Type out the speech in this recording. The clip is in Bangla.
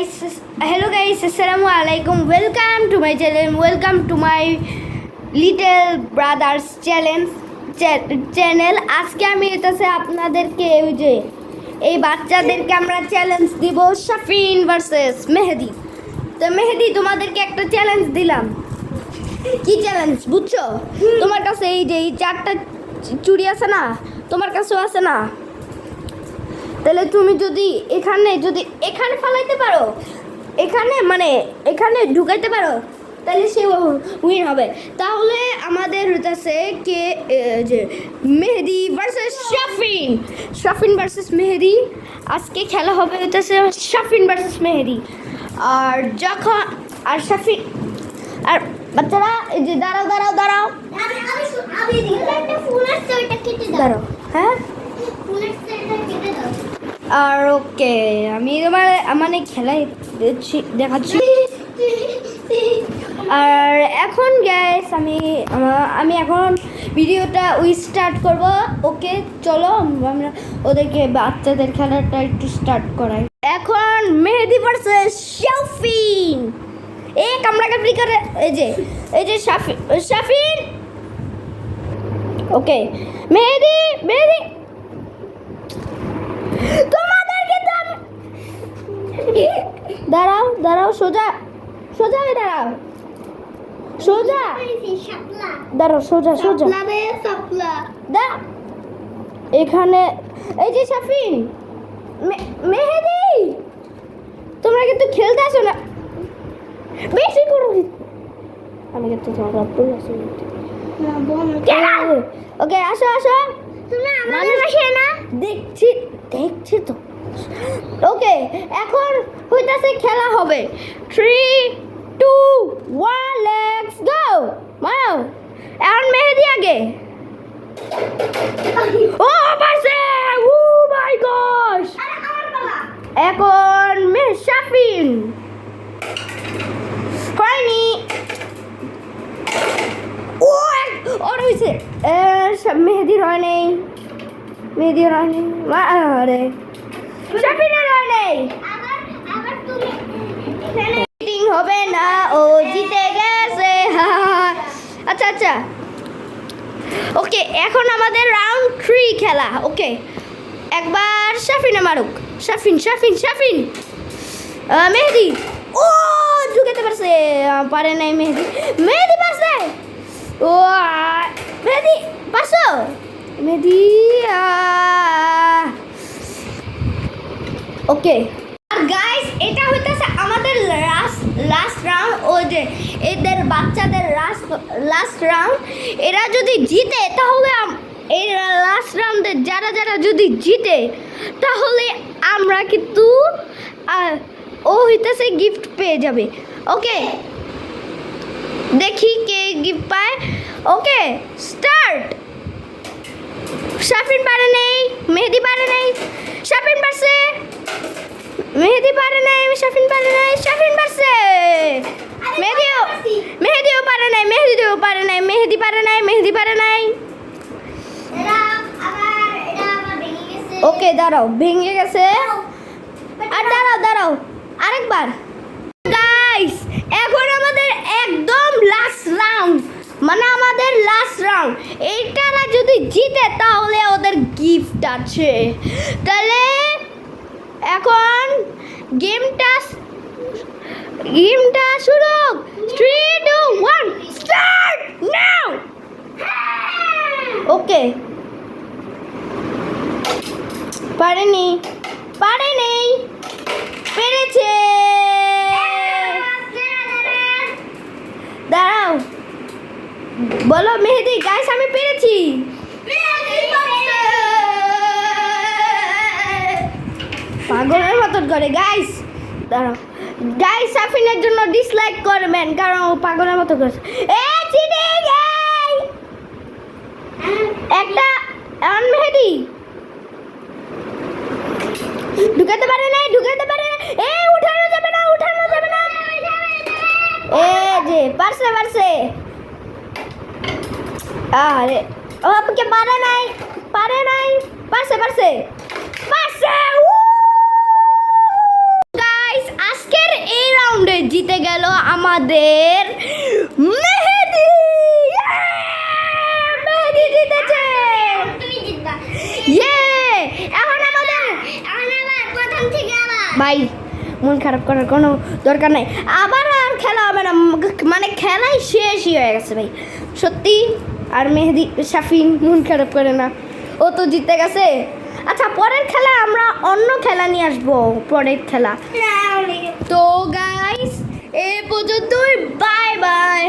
গাইস হ্যালো গাইস আসসালামু আলাইকুম welcome to my channel welcome to my little brothers challenge channel আজকে আমি এটাতে আপনাদেরকে ওই যে, এই বাচ্চাদেরকে আমরা চ্যালেঞ্জ দিব শাফিন ভার্সেস মেহেদি। তো মেহেদি, তোমাদেরকে একটা চ্যালেঞ্জ দিলাম। কি চ্যালেঞ্জ বুঝছ? তোমার কাছে এই যে এই চারটা চুড়ি আছে না? তোমার কাছেও আছে না? তাহলে তুমি যদি এখানে যদি এখানে ফালাইতে পারো এখানে মানে এখানে ঢুকাইতে পারো তাহলে সে উইন হবে। তাহলে আমাদের হচ্ছে কে যে মেহেদি ভার্সেস শাফিন। শাফিন ভার্সেস মেহেদি। আজকে খেলা হবে হইতেছে শাফিন ভার্সেস মেহেদি। আর যখন আর শাফিন আর বাচ্চারা এই যে দাঁড়াও দাঁড়াও দাঁড়াও। আমি আমি আর ওকে, আমি তোমার মানে খেলায় দেখাচ্ছি। আর এখন গ্যাস আমি আমি এখন ভিডিওটা উই স্টার্ট করব। ওকে, চলো, আমরা ওদেরকে, বাচ্চাদের খেলাটা একটু স্টার্ট করাই। এখন মেহেদি ভার্সেস শাফিন। এ, কামড়া কামড়ি করে, এই যে এই যে শাফিন শাফিন। ওকে মেহেদি মেহেদি তোমাদেরকে তো আমি- দাঁড়াও দাঁড়াও সোজা সোজা হয়ে দাঁড়াও। সোজা। দাঁড়াও সোজা সোজা। দা এখানে এই যে শাফিন মে- মেহেদি। তোমরা কিন্তু খেলতে আসো না। বেশি করো আমি কিন্তু তোমার রাত্রে আসি ওকে আসো আসো। তুমি দেখছি দেখছি তো। ওকে এখন হইতাছে খেলা হবে। Three two one let's go মারো এখন মেহেদি আগে। ও পারছে! ও মাই গশ আরে এখন মে শাফিন। হয়নি ও ওর হয়েছে এ, মেহেদির হয় নেই। মেহেদির হয় নেই। আরে। তুমি চিটিং হবে না ও জিতে গেছে। আচ্ছা আচ্ছা। ওকে এখন আমাদের রাউন্ড থ্রি খেলা ওকে। একবার শাফিনে মারুক। শাফিন শাফিন শাফিন। মেহেদি। ও ঢুকেতে পারছে। পারে নাই মেহেদি। মেহেদি পারছে। ও মেহেদি পারছ? মেহেদি আহ, ওকে আর গাইস এটা হইতেছে আমাদের লাস্ট লাস্ট রাউন্ড ও যে এদের বাচ্চাদের লাস্ট লাস্ট রাউন্ড এরা যদি জিতে, তাহলে এই লাস্ট রাউন্ডে যারা যারা যদি জিতে, তাহলে আমরা কিন্তু ও হইতেছে গিফট পেয়ে যাবে। ওকে দেখি কে গিফট পায়। ওকে স্টার্ট শাফিন পারে নেই, মেহেদি পারে নেই। শাফিন পারছে। মেহেদি পারে নাই শাফিন পারে নাই শাফিন পারছে। মেহেদিও মেহেদিও পারে নাই মেহেদিও পারে নাই মেহেদি পারে নাই মেহেদি পারে নাই। ওকে দাঁড়াও ভেঙে গেছে। আর দাঁড়াও দাঁড়াও আরেকবার। গাইস এখন আমাদের একদম লাস্ট রাউন্ড মানে আমাদের লাস্ট রাউন্ড এইটারা যদি জিতে তাহলে ওদের গিফট আছে। তাহলে এখন গেমটা গেমটা শুরু three two one start now okay পারেনি পেরেছে দাঁড়াও বলো মেহেদি গাইস আমি পেরেছি পাগলের মতন করে গাইস দাঁড়াও। গাইস সাফিনের জন্য ডিসলাইক করবেন, কারণ ও পাগলের মতো করেছে। এ চিটিং একটা এমন মেহেদি ঢুকাতে পারে নাই, ঢুকাতে পারে না এ, উঠানো যাবে না, উঠানো যাবে না। এ, যে, পারছে পারছে। আরে, ও আপকে পারে নাই পারে নাই, পারছে পারছে। গেল আমাদের মেহেদি। মেহেদি জিতেছে। ইয়ে এখন আমাদের প্রথম থেকে ভাই মন খারাপ করার কোনো দরকার নাই। আবার আর খেলা হবে না। মানে খেলাই শেষই হয়ে গেছে ভাই। সত্যি আর মেহেদি শাফিন মন খারাপ করে না। ও তো জিতে গেছে। আচ্ছা পরের খেলা আমরা অন্য খেলা নিয়ে আসব। পরের খেলা। তো গাইস এ পর্যন্তই বাই বাই